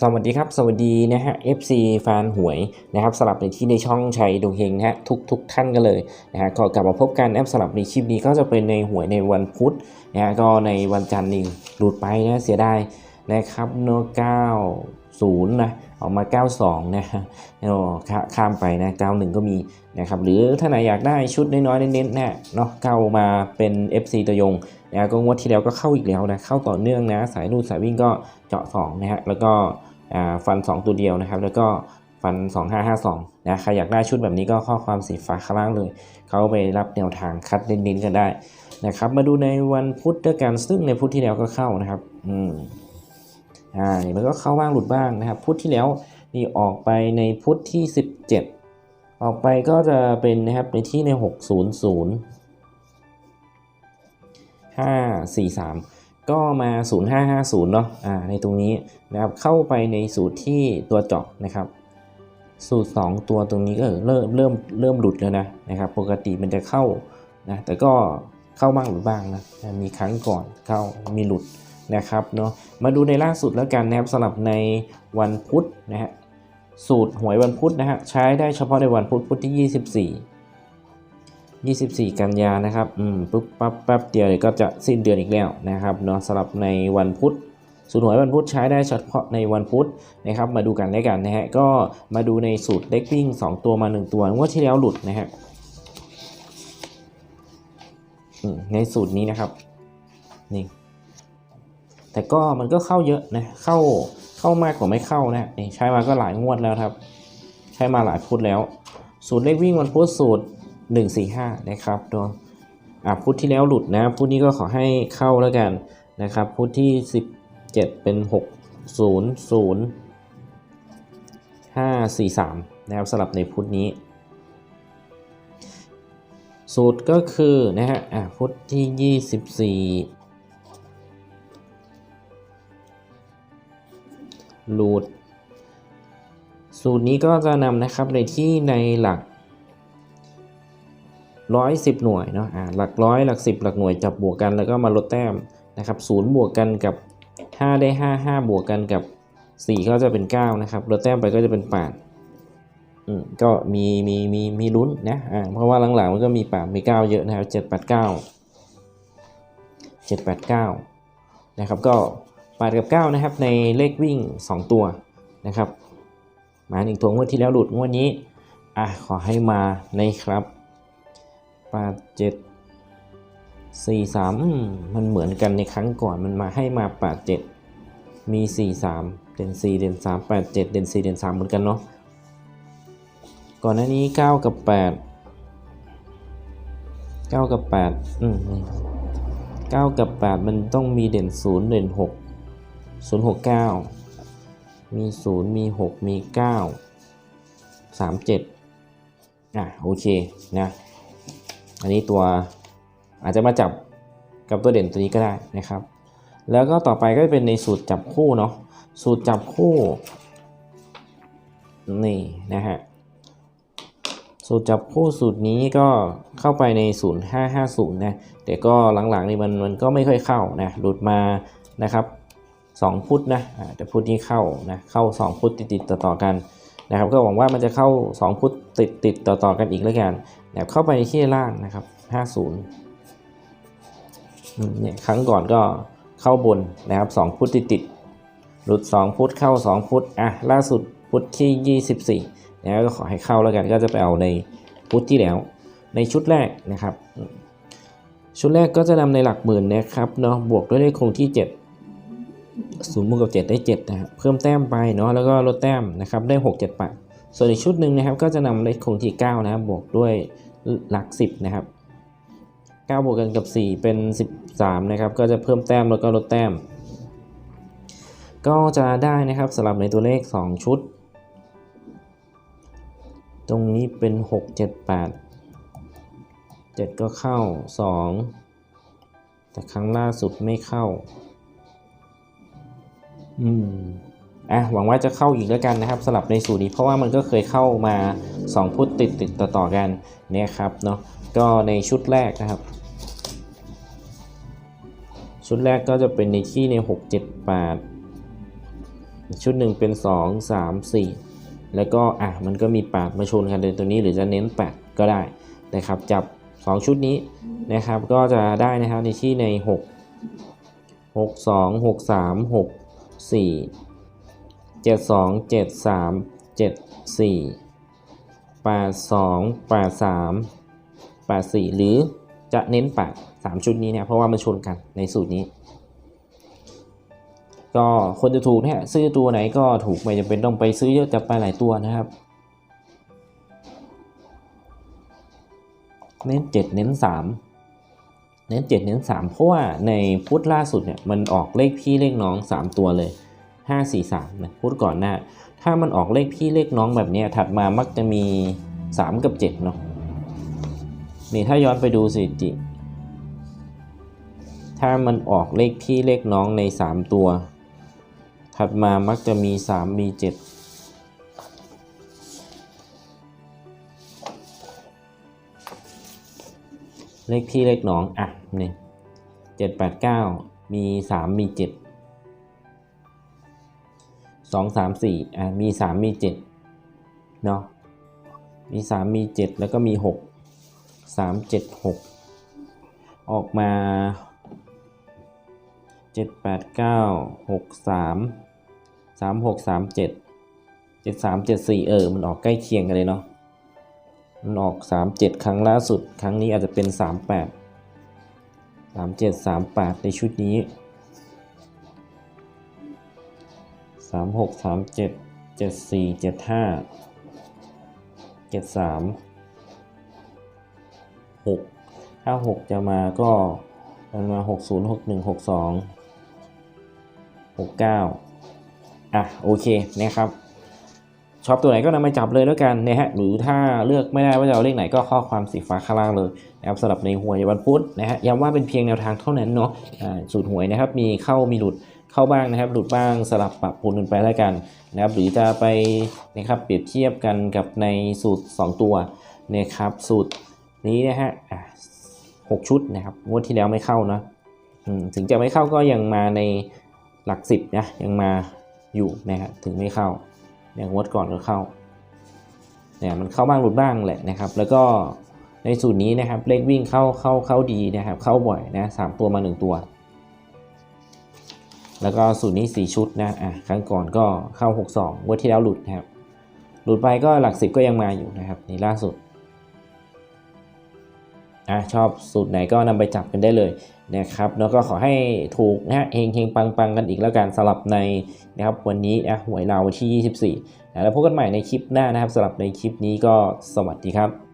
สวัสดีครับ สวัสดีนะฮะ FC แฟนหวยนะครับสลับในที่ในช่องชัยดวงเฮงนะฮะทุกทุกท่านกันเลยนะฮะก็กลับมาพบกันแอปสลับในคลิปนี้ก็จะเป็นในหวยในวันพุธนะฮะก็ในวันจันทร์นี่หลุดไปนะเสียดายนะครับโน90นะออกมา 92 นะฮะโอ้ข้าข้ามไปนะ 91 ก็มีนะครับหรือถ้าไหนอยากได้ชุดน้อยๆเน้นๆนะเนาะเข้ามาเป็น FC ตัวยง นะก็งวดที่แล้วก็เข้าอีกแล้วนะเข้าต่อเนื่องนะสายรูดสายวิ่งก็เจาะ2นะฮะแล้วก็ฟัน 2 ตัวเดียวนะครับ แล้วก็ฟัน 2552นะใครอยากได้ชุดแบบนี้ก็ข้อความสีฟ้าข้างล่างเลย เขาไปรับแนวทางคัดเน้นๆกันได้นะครับ มาดูในวันพุธด้วยกันซึ่งในพุธที่แล้วก็เข้านะครับอืมอ่ามันก็เข้าบ้างหลุดบ้างนะครับ พุธที่แล้วนี่ออกไปในพุธที่ 17 ออกไปก็จะเป็นนะครับในที่ใน 600 543 ก็มา 0550 เนาะอ่าในตรงนี้นะครับเข้าไปในสูตรที่ตัวเจาะนะครับ สูตร 2 ตัวตรงนี้ก็เริ่มเริ่มเริ่มหลุดแล้วนะนะครับ ปกติมันจะเข้านะแต่ก็เข้าบ้างหรือบ้างนะมีครั้งก่อนเข้ามีหลุดนะครับเนาะมาดูในล่าสุดแล้วกันนะครับสำหรับในวันพุธนะฮะสูตรหวยวันพุธนะฮะใช้ได้เฉพาะในวันพุธพุธที่ 24 24 กันยานะครับอืมปุ๊บปั๊บแป๊บเดียวเดี๋ยวก็จะสิ้นเดือนอีกแล้วนะครับเนาะสำหรับในวันพุธสูตรหวยวันพุธใช้ได้เฉพาะในวันพุธนะครับมาดูกันได้กันนะฮะก็มาดูในสูตรเล็กวิ่ง 2 ตัวมา 1 ตัวงวดที่แล้วหลุดนะฮะอืมในสูตรนี้นะครับนี่แต่ก็มันก็เข้าเยอะนะเข้าเข้ามากกว่าไม่เข้านะนี่ใช้มาก็หลายงวดแล้วครับ ใช้มาหลายพุธแล้ว สูตรเลขวิ่งวันพุธสูตร 145 นะครับตัวอะพุธที่แล้วหลุดนะพุธนี้ก็ขอให้เข้าแล้วกันนะครับพุธที่ 17 เป็น 6 0 0 5 4 3 นะครับสลับในพุธนี้ สูตรก็คือนะฮะอะพุธที่ 24 หลุด สูตรนี้ก็จะนำนะครับในที่ในหลัก ร้อยสิบหน่วยเนาะอ่าหลักร้อยหลักสิบหลักหน่วยจับบวกกันแล้วก็มาลดแต้มนะครับศูนย์บวกกันกับ 5 ได้ 5 5 บวกกันกับ 4 ก็จะเป็น 9 นะครับลดแต้มไปก็จะเป็น8อืมก็มีมีมีมีลุ้นนะอ่าเพราะว่าหลังๆมันก็มี8มี 9 เยอะนะครับ7 8 9 7 8 9นะครับก็8กับ 9 นะครับในเลขวิ่ง 2 ตัวนะครับมาหนึ่งตัวงวดที่แล้วหลุดงวดนี้อะขอให้มาในครับ ปดเจ็ดสี่สามมันเหมือนกันในครั้งก่อนมันมาให้มาแปดเจ็ดมีสี่สามเด่นสี่เด่นสามแปดเจ็ดเด่นสี่เด่นสามเหมือนกันเนาะก่อนหน้านี้เก้ากับแปดเก้ากับแปดอืมเก้ากับแปดมันต้องมีเด่นศูนย์เด่นหกศูนย์หกเก้ามีศูนย์มีหกมีเก้าสามเจ็ดอะโอเคนะ อันนี้ตัวอาจจะมาจับกับตัวเด่นตัวนี้ก็ได้นะครับ แล้วก็ต่อไปก็เป็นในสูตรจับคู่เนาะสูตรจับคู่นี่นะฮะสูตรจับคู่สูตรนี้ก็เข้าไปใน 0550 นะ แต่ก็หลังๆนี่มันมันก็ไม่ค่อยเข้านะ หลุดมานะครับ 2 พุทธนะแต่พุทธนี้เข้านะ เข้า 2 พุทธติดๆต่อๆกัน นะครับก็หวังว่ามันจะเข้า 2 พุธติดๆต่อๆกันอีกแล้วกันแบบเข้าไปที่ล่างนะครับ 50เนี่ยครั้งก่อนก็เข้าบนนะครับ 2 พุธติดติดหลุด 2 พุธเข้า 2 พุธอะล่าสุดพุธที่ 24นะก็ขอให้เข้าแล้วกันก็จะไปเอาในพุธที่แล้ว ในชุดแรกนะครับ ชุดแรกก็จะนำในหลักหมื่นนะครับเนาะบวกด้วยเลขคงที่ 7 ศูนย์บวกกับ 7 ได้7นะครับเพิ่มแต้มไปเนาะแล้วก็ลดแต้มนะครับได้ 6 7 8ส่วนอีกชุดหนึ่งนะครับก็จะนำเลขคงที่ 9 นะครับบวกด้วยหลัก 10 นะครับ 9 บวกกันกับ 4 เป็น 13 นะครับ ก็จะเพิ่มแต้มแล้วก็ลดแต้ม ก็จะได้นะครับสำหรับในตัวเลข 2 ชุด ตรงนี้เป็น 6 7 8 7 ก็เข้า 2 แต่ครั้งล่าสุดไม่เข้า อืมอะหวังว่าจะเข้าอีกแล้วกันนะครับสลับในสูตรนี้เพราะว่ามันก็เคยเข้ามา 2 พุธติดติดต่อต่อๆกันเนี่ยครับเนาะก็ในชุดแรกนะครับ ชุดแรกก็จะเป็นในที่ใน 6 7 8 ชุดหนึ่งเป็น 2 3 4 แล้วก็อะมันก็มี8มาชนกันเลยตัวนี้หรือจะเน้น8ก็ได้นะครับจับ 2 ชุดนี้นะครับก็จะได้นะครับในที่ใน 6 6 2 6 3 6 4 7 2 7 3 7 4 8 2 8 3 8 4หรือจะเน้น8 3ชุดนี้เนี่ยเพราะว่ามันชนกันในสูตรนี้ ก็คนจะถูกเนี่ยซื้อตัวไหนก็ถูกไม่จำเป็นต้องไปซื้อเยอะจะไปหลายตัวนะครับเน้นเจ็ดเน้นสาม เน้นเจ็ดเน้นสามเพราะว่าในพุทธล่าสุดเนี่ยมันออกเลขพี่เลขน้องสามตัวเลยห้าสี่สามนะพุทธก่อนหน้า ถ้ามันออกเลขพี่เลขน้องแบบนี้ถัดมามักจะมีสามกับเจ็ดเนาะนี่ถ้าย้อนไปดูสถิติ ถ้ามันออกเลขพี่เลขน้องในสามตัว ถัดมามักจะมีสามมีเจ็ด เลขพี่เลขน้อง อะนี่เจ็ดแปดเก้ามีสามมีเจ็ดสองสามสี่อะมีสามมีเจ็ดเนาะมีสามมีเจ็ดแล้วก็มีหกสามเจ็ดหกออกมาเจ็ดแปดเก้าหกสามสามหกสามเจ็ดเจ็ดสามเจ็ดสี่เออ มันออกใกล้เคียงกันเลยเนาะ ออก 37 ครั้งล่าสุด ครั้งนี้อาจจะเป็น 38 37 38 ในชุดนี้ 36 37 74 75 73 6 ถ้า 6 จะมาก็มันมา 60 61 62 69 อะ โอเคนะครับ ชอบตัวไหนก็นำมาจับเลยแล้วกันนะฮะหรือถ้าเลือกไม่ได้ว่าจะเอาเลขไหนก็ข้อความสีฟ้าข้างล่างเลยนะครับสำหรับในหวยวันพุธนะฮะย้ำว่าเป็นเพียงแนวทางเท่านั้นเนาะอ่าสูตรหวยนะครับมีเข้ามีหลุดเข้าบ้างนะครับ หลุดบ้างสลับปรับปรุงกันไปแล้วกันนะครับหรือจะไปนะครับเปรียบเทียบกันกับในสูตร 2 ตัวนะครับสูตรนี้นะฮะหกชุดนะครับงวดที่แล้วไม่เข้านะถึงจะไม่เข้าก็ยังมาในหลักสิบนะยังมาอยู่นะฮะถึงไม่เข้า อย่างงวดก่อนก็เข้าเนี่ยมันเข้าบ้างหลุดบ้างแหละนะครับ แล้วก็ในสูตรนี้นะครับเลขวิ่งเข้าเข้าเข้าดีนะครับ เข้าบ่อยนะสามตัวมาหนึ่งตัว แล้วก็สูตรนี้สี่ชุดนะอะครั้งก่อนก็เข้าหกสองงวดที่แล้วหลุดนะครับหลุดไปก็หลักสิบก็ยังมาอยู่นะครับนี่ล่าสุด อะชอบสูตรไหนก็นำไปจับกันได้เลยนะครับแล้วก็ขอให้ถูกนะฮะเฮงเฮงปังปังกันอีกแล้วกันสลับในนะครับวันนี้นะหวยเราววันที่ 24นะแล้วพบกันใหม่ในคลิปหน้านะครับสลับในคลิปนี้ก็สวัสดีครับ